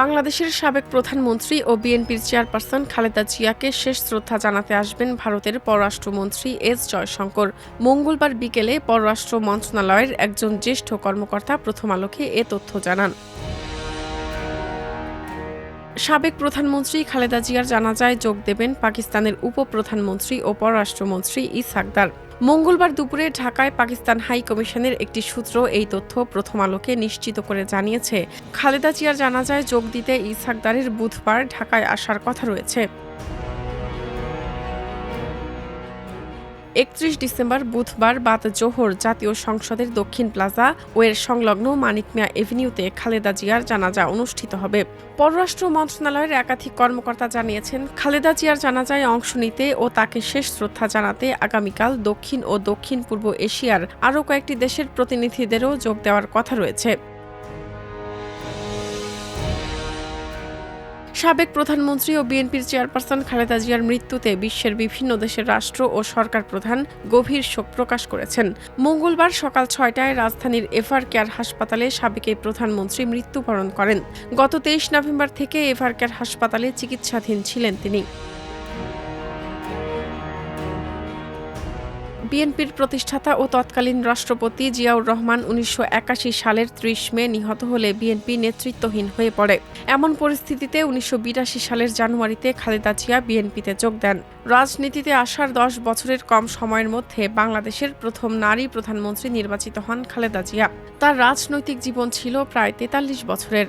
বাংলাদেশের সাবেক প্রধানমন্ত্রী ও বিএনপির চেয়ারপারসন খালেদা জিয়াকে শেষ শ্রদ্ধা জানাতে আসবেন ভারতের পররাষ্ট্রমন্ত্রী এস জয়শঙ্কর। মঙ্গলবার বিকেলে পররাষ্ট্র মন্ত্রণালয়ের একজন জ্যেষ্ঠ কর্মকর্তা প্রথম আলোকে এ তথ্য জানান। সাবেক প্রধানমন্ত্রী খালেদা জিয়ার জানাজায় যোগ দেবেন পাকিস্তানের উপপ্রধানমন্ত্রী ও পররাষ্ট্রমন্ত্রী ইসাকদার মঙ্গলবার দুপুরে ঢাকায় পাকিস্তান হাই কমিশনের একটি সূত্র এই তথ্য প্রথম আলোকে নিশ্চিত করে জানিয়েছে। খালেদা জিয়ার জানাজায় যোগ দিতে ইসাকদারের বুধবার ঢাকায় আসার কথা রয়েছে। একত্রিশ ডিসেম্বর বুধবার বাদ জোহর জাতীয় সংসদের দক্ষিণ প্লাজা ও এর সংলগ্ন মানিক মিয়া এভিনিউতে খালেদা জিয়ার জানাজা অনুষ্ঠিত হবে। পররাষ্ট্র মন্ত্রণালয়ের একাধিক কর্মকর্তা জানিয়েছেন, খালেদা জিয়ার জানাজায় অংশ নিতে ও তাকে শেষ শ্রদ্ধা জানাতে আগামীকাল দক্ষিণ ও দক্ষিণ পূর্ব এশিয়ার আরও কয়েকটি দেশের প্রতিনিধিদেরও যোগ দেওয়ার কথা রয়েছে। সাবেক প্রধানমন্ত্রী ও বিএনপির চেয়ারপারসন খালেদা জিয়ার মৃত্যুতে বিশ্বের বিভিন্ন দেশের রাষ্ট্র ও সরকার প্রধান গভীর শোক প্রকাশ করেছেন। মঙ্গলবার সকাল ছয়টায় রাজধানীর এফআর কেয়ার হাসপাতালে সাবেক এই প্রধানমন্ত্রী মৃত্যুবরণ করেন। গত তেইশ নভেম্বর থেকে এফআর কেয়ার হাসপাতালে চিকিৎসাধীন ছিলেন তিনি। বিএনপির প্রতিষ্ঠাতা ও তৎকালীন রাষ্ট্রপতি জিয়াউর রহমান উনিশশো একাশি সালের ত্রিশ মে নিহত হলে বিএনপি নেতৃত্বহীন হয়ে পড়ে। এমন পরিস্থিতিতে উনিশশো বিরাশি সালের জানুয়ারিতে খালেদা জিয়া বিএনপিতে যোগ দেন। রাজনীতিতে আসার দশ বছরের কম সময়ের মধ্যে বাংলাদেশের প্রথম নারী প্রধানমন্ত্রী নির্বাচিত হন খালেদা জিয়া। তার রাজনৈতিক জীবন ছিল প্রায় তেতাল্লিশ বছরের।